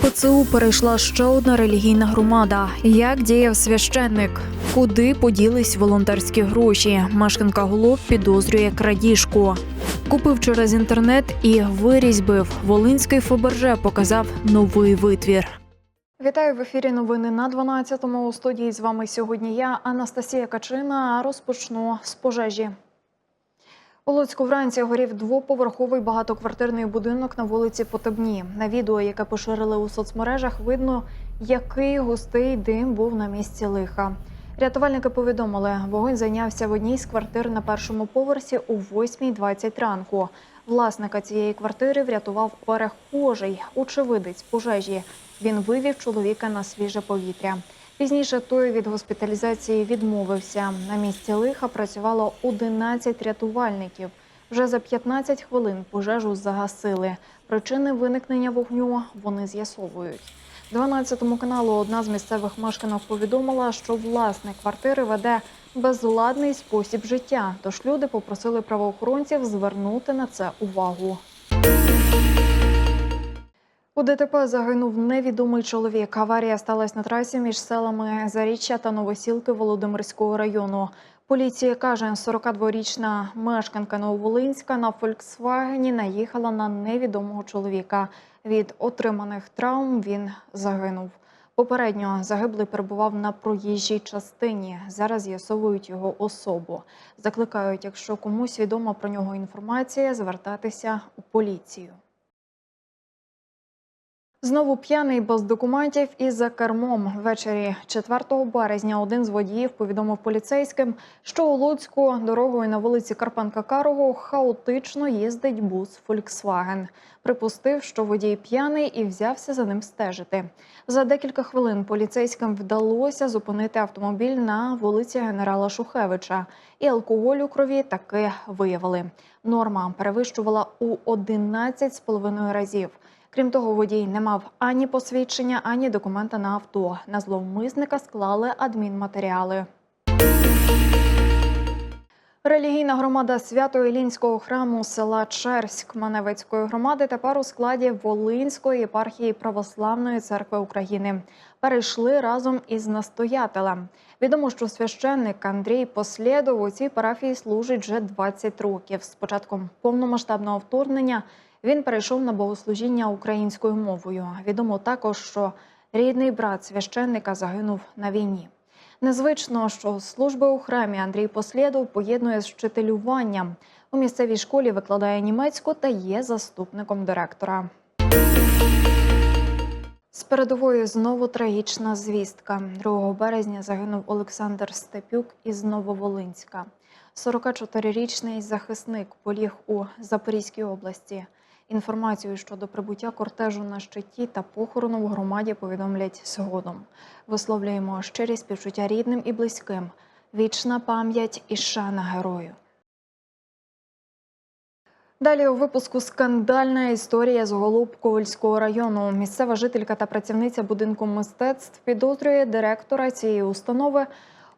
ПЦУ перейшла ще одна релігійна громада. Як діяв священник? Куди поділись волонтерські гроші? Мешканка Голов підозрює крадіжку. Купив через інтернет і вирізьбив. Волинський Фаберже показав новий витвір. Вітаю в ефірі. Новини на 12-му. У студії з вами сьогодні я, Анастасія Качина. Розпочну з пожежі. У Луцьку вранці горів двоповерховий багатоквартирний будинок на вулиці Потебні. На відео, яке поширили у соцмережах, видно, який густий дим був на місці лиха. Рятувальники повідомили, вогонь зайнявся в одній з квартир на першому поверсі о 8.20 ранку. Власника цієї квартири врятував перехожий, очевидець пожежі. Він вивів чоловіка на свіже повітря. Пізніше той від госпіталізації відмовився. На місці лиха працювало 11 рятувальників. Вже за 15 хвилин пожежу загасили. Причини виникнення вогню вони з'ясовують. 12 каналу одна з місцевих мешканок повідомила, що власник квартири веде безладний спосіб життя. Тож люди попросили правоохоронців звернути на це увагу. У ДТП загинув невідомий чоловік. Аварія сталася на трасі між селами Заріччя та Новосілки Володимирського району. Поліція каже, 42-річна мешканка Нововолинська на Фольксвагені наїхала на невідомого чоловіка. Від отриманих травм він загинув. Попередньо загиблий перебував на проїжджій частині. Зараз з'ясовують його особу. Закликають, якщо комусь відома про нього інформація, звертатися у поліцію. Знову п'яний без документів і за кермом. Ввечері 4 березня один з водіїв повідомив поліцейським, що у Луцьку дорогою на вулиці Карпенка Карого хаотично їздить бус Volkswagen. Припустив, що водій п'яний і взявся за ним стежити. За декілька хвилин поліцейським вдалося зупинити автомобіль на вулиці генерала Шухевича. І алкоголь у крові таки виявили. Норма перевищувала у 11,5 разів. Крім того, водій не мав ані посвідчення, ані документа на авто. На зловмисника склали адмінматеріали. Релігійна громада Свято-Ілінського храму села Черськ Маневицької громади тепер у складі Волинської єпархії Православної церкви України. Перейшли разом із настоятелем. Відомо, що священник Андрій Послєдов у цій парафії служить вже 20 років. З початком повномасштабного вторгнення він перейшов на богослужіння українською мовою. Відомо також, що рідний брат священника загинув на війні. Незвично, що служби у храмі Андрій Послєдов поєднує з вчителюванням. У місцевій школі викладає німецьку та є заступником директора. З передової знову трагічна звістка. 2 березня загинув Олександр Степюк із Нововолинська. 44-річний захисник поліг у Запорізькій області. Інформацію щодо прибуття кортежу на щиті та похорону в громаді повідомлять згодом. Висловлюємо щирі співчуття рідним і близьким. Вічна пам'ять і шана герою. Далі у випуску скандальна історія з Голубковельського району. Місцева жителька та працівниця будинку мистецтв підозрює директора цієї установи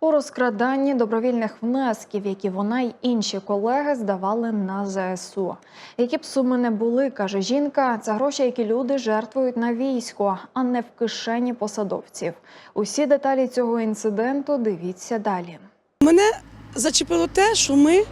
у розкраданні добровільних внесків, які вона й інші колеги здавали на ЗСУ. Які б суми не були, каже жінка, це гроші, які люди жертвують на військо, а не в кишені посадовців. Усі деталі цього інциденту дивіться далі. Мене зачепило те, що ми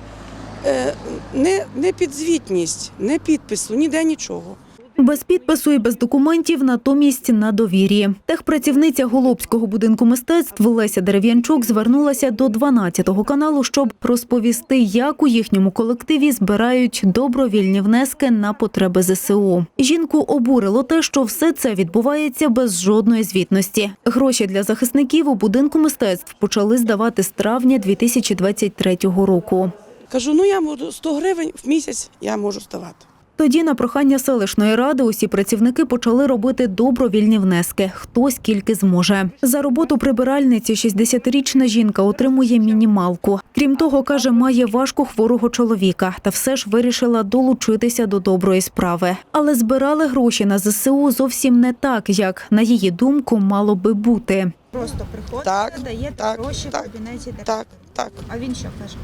е, не, не підзвітність, не підпису, ніде нічого. Без підпису і без документів, натомість на довір'ї. Техпрацівниця Голубського будинку мистецтв Леся Дерев'янчук звернулася до 12-го каналу, щоб розповісти, як у їхньому колективі збирають добровільні внески на потреби ЗСУ. Жінку обурило те, що все це відбувається без жодної звітності. Гроші для захисників у будинку мистецтв почали здавати з травня 2023 року. Кажу, ну я можу 100 гривень в місяць я можу ставати. Тоді на прохання селищної ради усі працівники почали робити добровільні внески, хто скільки зможе. За роботу прибиральниці 60-річна жінка отримує мінімалку. Крім того, каже, має важко хворого чоловіка, та все ж вирішила долучитися до доброї справи. Але збирали гроші на ЗСУ зовсім не так, як на її думку мало би бути. Просто приходите, Так, даєте так, гроші так, в кабінеті. Так, так. А він що каже?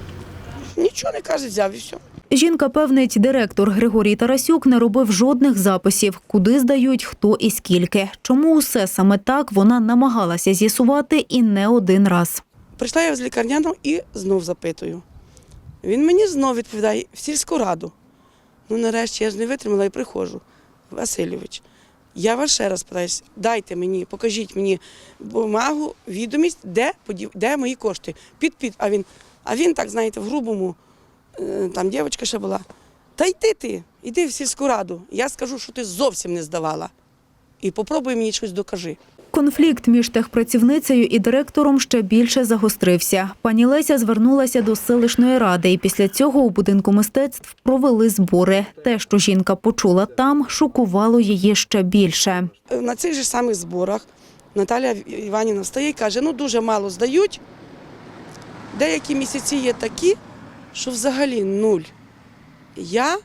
Нічого не каже, взяв і все. Жінка певнить, директор Григорій Тарасюк не робив жодних записів, куди здають, хто і скільки. Чому усе саме так вона намагалася з'ясувати і не один раз. Прийшла я з лікарняного і знов запитую. Він мені знов відповідає в сільську раду. Ну, нарешті я ж не витримала і приходжу. Васильович, я вас ще раз питаюсь, дайте мені, покажіть мені бумагу, відомість, де, де мої кошти. Під, під. А він, а він так, знаєте, в грубому, е, там дівчинка ще була. Та йди ти, йди в сільську раду. Я скажу, що ти зовсім не здавала. І попробуй мені щось докажи. Конфлікт між техпрацівницею і директором ще більше загострився. Пані Леся звернулася до селищної ради, і після цього у будинку мистецтв провели збори. Те, що жінка почула там, шокувало її ще більше. на цих же самих зборах Наталя Іванівна встає і каже, ну дуже мало здають. Деякі місяці є такі, що взагалі нуль. Я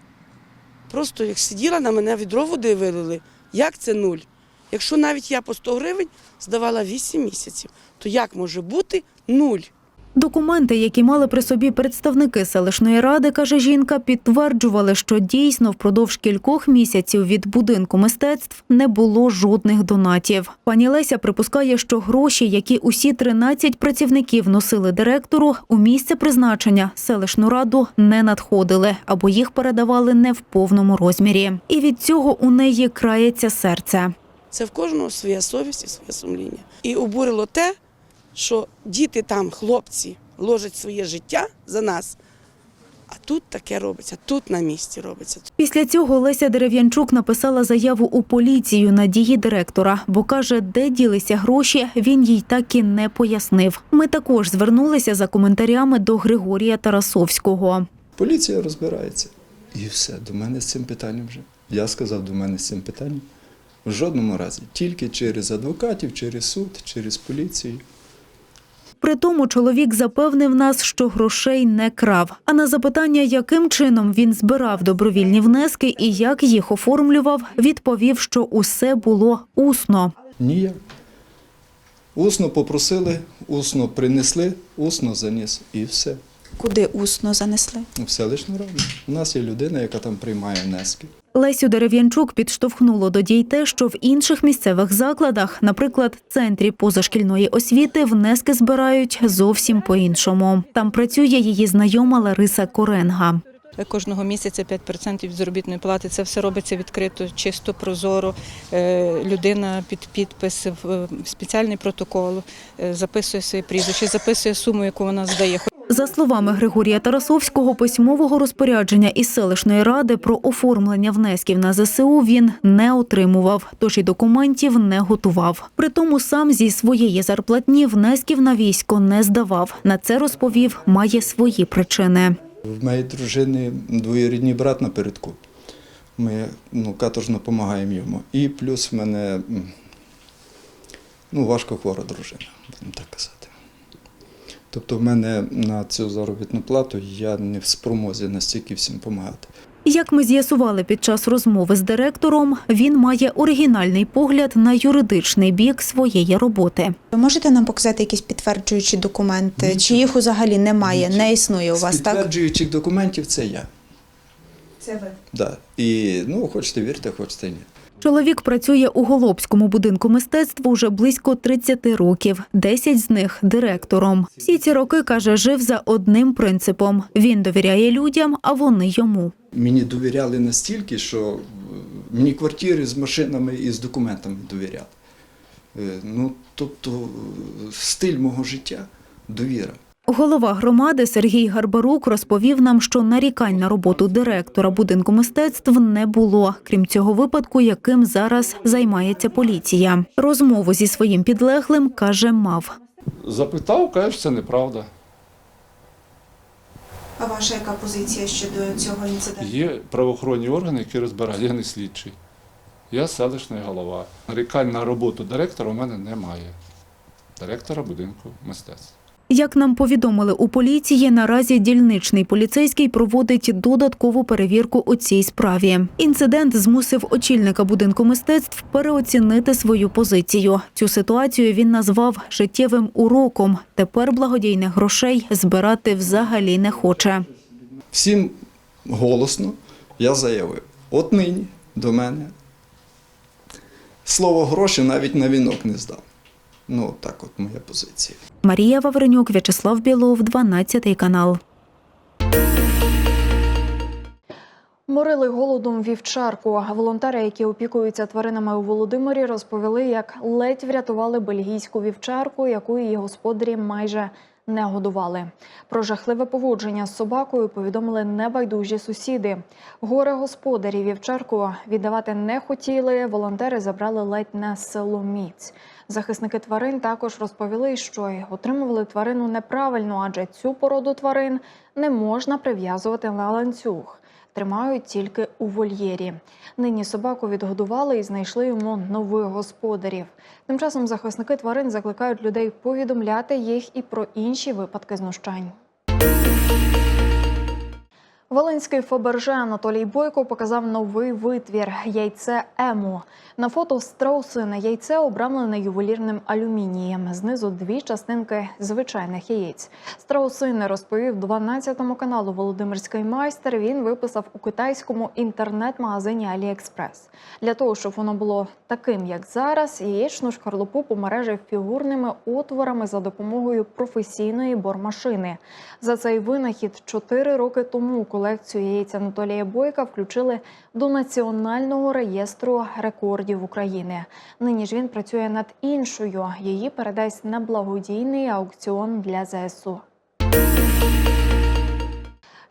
просто як сиділа, на мене відро води вилили. Як це нуль? Якщо навіть я по 100 гривень здавала 8 місяців, то як може бути нуль? Документи, які мали при собі представники селищної ради, каже жінка, підтверджували, що дійсно впродовж кількох місяців від будинку мистецтв не було жодних донатів. Пані Леся припускає, що гроші, які усі 13 працівників носили директору, у місце призначення селищну раду не надходили або їх передавали не в повному розмірі. І від цього у неї крається серце. Це в кожного своя совість і своє сумління. І обурило те, що діти там, хлопці, ложать своє життя за нас. А тут таке робиться, тут на місці робиться. Після цього Леся Дерев'янчук написала заяву у поліцію на дії директора, бо каже, де ділися гроші, він їй так і не пояснив. Ми також звернулися за коментарями до Григорія Тарасовського. Поліція розбирається. І все, до мене з цим питанням вже. Я сказав до мене з цим питанням. В жодному разі. Тільки через адвокатів, через суд, через поліцію. При тому чоловік запевнив нас, що грошей не крав. А на запитання, яким чином він збирав добровільні внески і як їх оформлював, відповів, що усе було усно. Ніяк. Усно попросили, усно принесли, усно заніс і все. Куди усно занесли? В селищну раду. У нас є людина, яка там приймає внески. Лесю Дерев'янчук підштовхнуло до дій те, що в інших місцевих закладах, наприклад, центрі позашкільної освіти, внески збирають зовсім по-іншому. Там працює її знайома Лариса Коренга. Кожного місяця 5% від заробітної плати. Це все робиться відкрито, чисто, прозоро. Е, Людина під підпис спеціальний протокол е, записує своє прізвище, записує суму, яку вона здає. За словами Григорія Тарасовського, письмового розпорядження із селищної ради про оформлення внесків на ЗСУ він не отримував, тож і документів не готував. Притому сам зі своєї зарплатні внесків на військо не здавав. На це розповів, має свої причини. В моєї дружини двоюрідний брат напередку. Ми ну, каторжно допомагаємо йому. І плюс в мене ну, важко хвора дружина, будемо так казати. Тобто в мене на цю заробітну плату я не в спромозі настільки всім допомагати. Як ми з'ясували під час розмови з директором, він має оригінальний погляд на юридичний бік своєї роботи. Ви можете нам показати якісь підтверджуючі документи? Чи їх взагалі немає, не існує у З вас, так? підтверджуючих документів це я. Це ви. Да. І ну, хочете вірте, хочете ні. Чоловік працює у Голобському будинку мистецтва вже близько 30 років, 10 з них директором. Всі ці роки каже, жив за одним принципом: він довіряє людям, а вони йому. Мені довіряли настільки, що е, мені квартири з машинами і з документами довіряли. Е, Ну, тобто, е, стиль мого життя довіра. Голова громади Сергій Гарбарук розповів нам, що нарікань на роботу директора будинку мистецтв не було, крім цього випадку, яким зараз займається поліція. Розмову зі своїм підлеглим каже, мав. Запитав, каже, це неправда. А ваша яка позиція щодо цього інциденту? Є правоохоронні органи, які розбирають, я не слідчий. Я селищний голова. Нарікань на роботу директора у мене немає. Директора будинку мистецтв. Як нам повідомили у поліції, наразі дільничний поліцейський проводить додаткову перевірку у цій справі. Інцидент змусив очільника будинку мистецтв переоцінити свою позицію. Цю ситуацію він назвав життєвим уроком. Тепер благодійних грошей збирати взагалі не хоче. всім голосно я заявив: от нині до мене слово гроші навіть на вінок не здав. Ну, так от моя позиція. Марія Вавренюк, В'ячеслав Білов, 12 канал. Морили голодом вівчарку. Волонтери, які опікуються тваринами у Володимирі, розповіли, як ледь врятували бельгійську вівчарку, яку її господарі майже не годували. Про жахливе поводження з собакою повідомили небайдужі сусіди. Горе господарі вівчарку віддавати не хотіли. Волонтери забрали ледь не село Міць. Захисники тварин також розповіли, що отримували тварину неправильно, адже цю породу тварин не можна прив'язувати на ланцюг тримають тільки у вольєрі. Нині собаку відгодували і знайшли йому нових господарів. Тим часом захисники тварин закликають людей повідомляти їх і про інші випадки знущань. Волинський Фаберже Анатолій Бойко показав новий витвір яйце Ему. На фото страусине яйце обрамлене ювелірним алюмінієм. Знизу дві частинки звичайних яєць. Страусине розповів 12 каналу Володимирський майстер. Він виписав у китайському інтернет-магазині AliExpress. Для того, щоб воно було таким, як зараз, яєчну шкарлупу помережив фігурними отворами за допомогою професійної бормашини. За цей винахід чотири роки тому колекцію яєць Анатолія Бойка включили до Національного реєстру рекордів України. Нині ж він працює над іншою. Її передасть на благодійний аукціон для ЗСУ.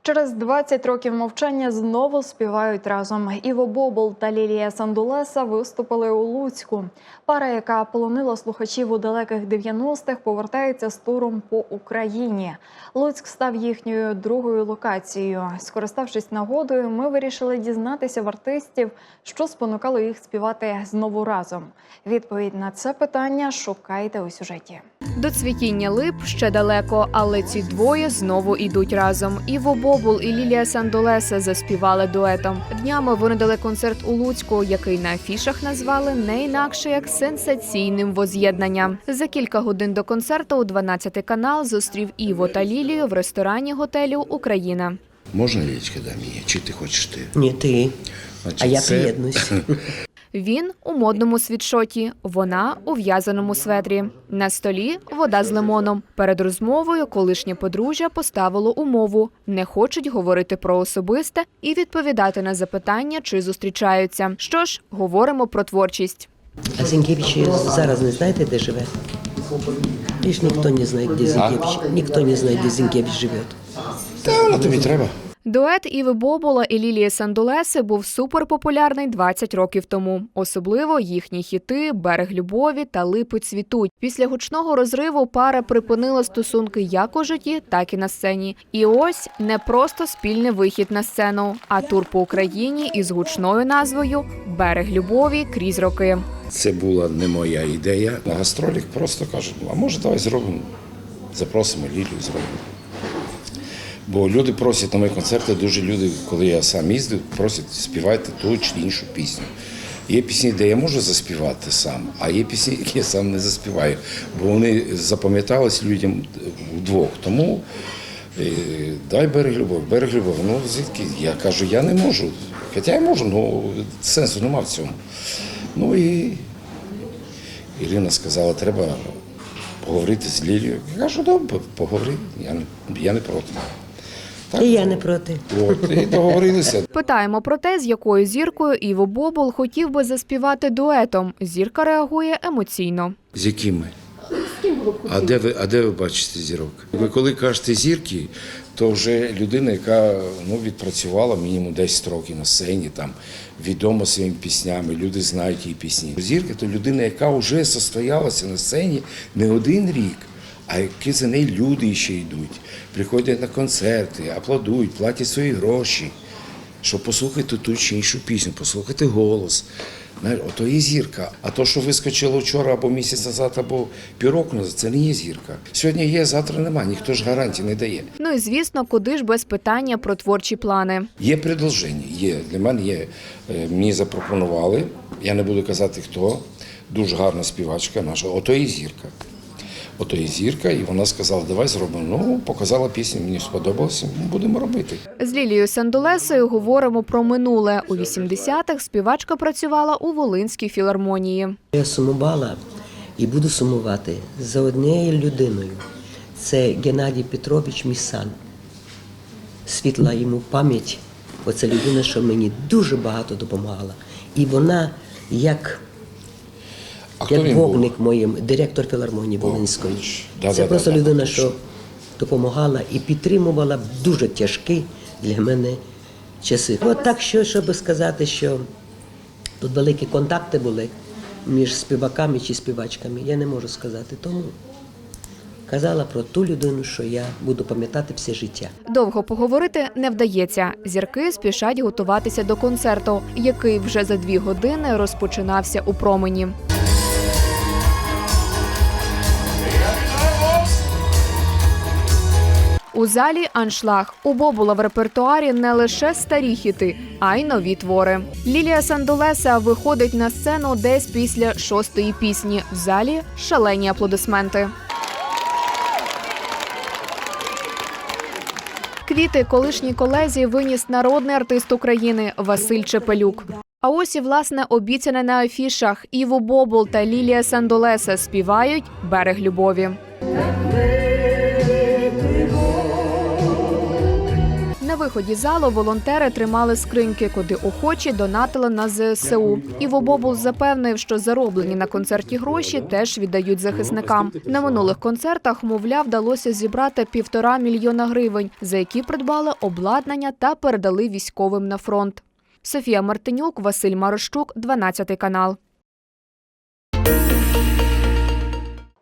Через 20 років мовчання знову співають разом. Іво Бобол та Лілія Сандулеса виступили у Луцьку. Пара, яка полонила слухачів у далеких 90-х, повертається з туром по Україні. Луцьк став їхньою другою локацією. Скориставшись нагодою, ми вирішили дізнатися в артистів, що спонукало їх співати знову разом. Відповідь на це питання шукайте у сюжеті. До цвітіння лип ще далеко, але ці двоє знову ідуть разом. Іво Бобул і Лілія Сандолеса заспівали дуетом. Днями вони дали концерт у Луцьку, який на афішах назвали не інакше як сенсаційним воз'єднанням. За кілька годин до концерту у 12 канал зустрів Іво та Лілію в ресторані готелю Україна. Можна Лілечка дам її? Чи ти хочеш ти? Ні, ти. Значить, А я це- приєднуюсь. Він у модному світшоті, вона у в'язаному светрі. На столі вода з лимоном. Перед розмовою колишнє подружжя поставило умову: не хочуть говорити про особисте і відповідати на запитання, чи зустрічаються. Що ж, говоримо про творчість. А Зінкевич зараз не знаєте, де живе? Лишь ніхто не знає, де Зінкевич. Ніхто не знає, де Зінкевич живе. Воно тобі треба. Дует Іви Бобола і Лілії Сандулеси був суперпопулярний 20 років тому. Особливо їхні хіти Берег любові та Липи цвітуть. Після гучного розриву пара припинила стосунки як у житті, так і на сцені. І ось не просто спільний вихід на сцену, а тур по Україні із гучною назвою Берег любові крізь роки. Це була не моя ідея. На гастролях просто кажуть, «Ну, а може давай зробимо. Запросимо Лілію, зробимо. Бо люди просять на мої концерти, дуже люди, коли я сам їздив, просять співайте ту чи іншу пісню. Є пісні, де я можу заспівати сам, а є пісні, які я сам не заспіваю, бо вони запам'ятались людям вдвох. Тому е, дай берег любов, берег любов. Ну звідки? Я кажу, я не можу. Хоча я можу, ну сенсу нема в цьому. Ну і Ірина сказала, треба поговорити з Лілією. Я кажу, добре, поговори, я не, я не проти. Так, І я не проти. От, і договорилися. Питаємо про те, з якою зіркою Іво Бобол хотів би заспівати дуетом. Зірка реагує емоційно. З якими? А де ви, а де ви бачите зірок? Ви коли кажете зірки, то вже людина, яка ну, відпрацювала мінімум 10 років на сцені, там, відома своїми піснями, люди знають її пісні. Зірка то людина, яка вже состоялася на сцені не один рік, а які за неї люди ще йдуть, приходять на концерти, аплодують, платять свої гроші, щоб послухати ту чи іншу пісню, послухати голос. Ото є зірка. А то, що вискочило вчора або місяць назад, або півроку назад, це не є зірка. Сьогодні є, завтра нема. Ніхто ж гарантій не дає. Ну і звісно, куди ж без питання про творчі плани. Є предложення, є. Для мене є. Е, Мені запропонували, я не буду казати хто, дуже гарна співачка наша, ото і зірка. Ото є зірка, і вона сказала, давай зробимо. Ну, показала пісню, мені сподобалося, будемо робити. З Лілією Сандулесою говоримо про минуле. У 80-х співачка працювала у Волинській філармонії. Я сумувала і буду сумувати за однією людиною. Це Геннадій Петрович Місан. Світла йому пам'ять. Оце людина, що мені дуже багато допомагала. І вона, як, А як вогник моїм, директор філармонії Волинської. Да, Це да, просто да, да, людина, точно. що допомагала і підтримувала дуже тяжкі для мене часи. От так що, щоб сказати, що тут великі контакти були між співаками чи співачками, я не можу сказати. Тому казала про ту людину, що я буду пам'ятати все життя. Довго поговорити не вдається. Зірки спішать готуватися до концерту, який вже за дві години розпочинався у промені. У залі аншлаг у Бобула в репертуарі не лише старі хіти, а й нові твори. Лілія Сандулеса виходить на сцену десь після шостої пісні. В залі шалені аплодисменти. Квіти колишній колезі виніс народний артист України Василь Чепелюк. А ось і власне обіцяне на афішах Іво Бобул та Лілія Сандолеса співають Берег любові. Виході залу волонтери тримали скриньки, куди охочі донатили на ЗСУ. Іво Бобул запевнив, що зароблені на концерті гроші теж віддають захисникам. На минулих концертах, мовляв, вдалося зібрати півтора мільйона гривень, за які придбали обладнання та передали військовим на фронт. Софія Мартинюк, Василь Марощук, 12 канал.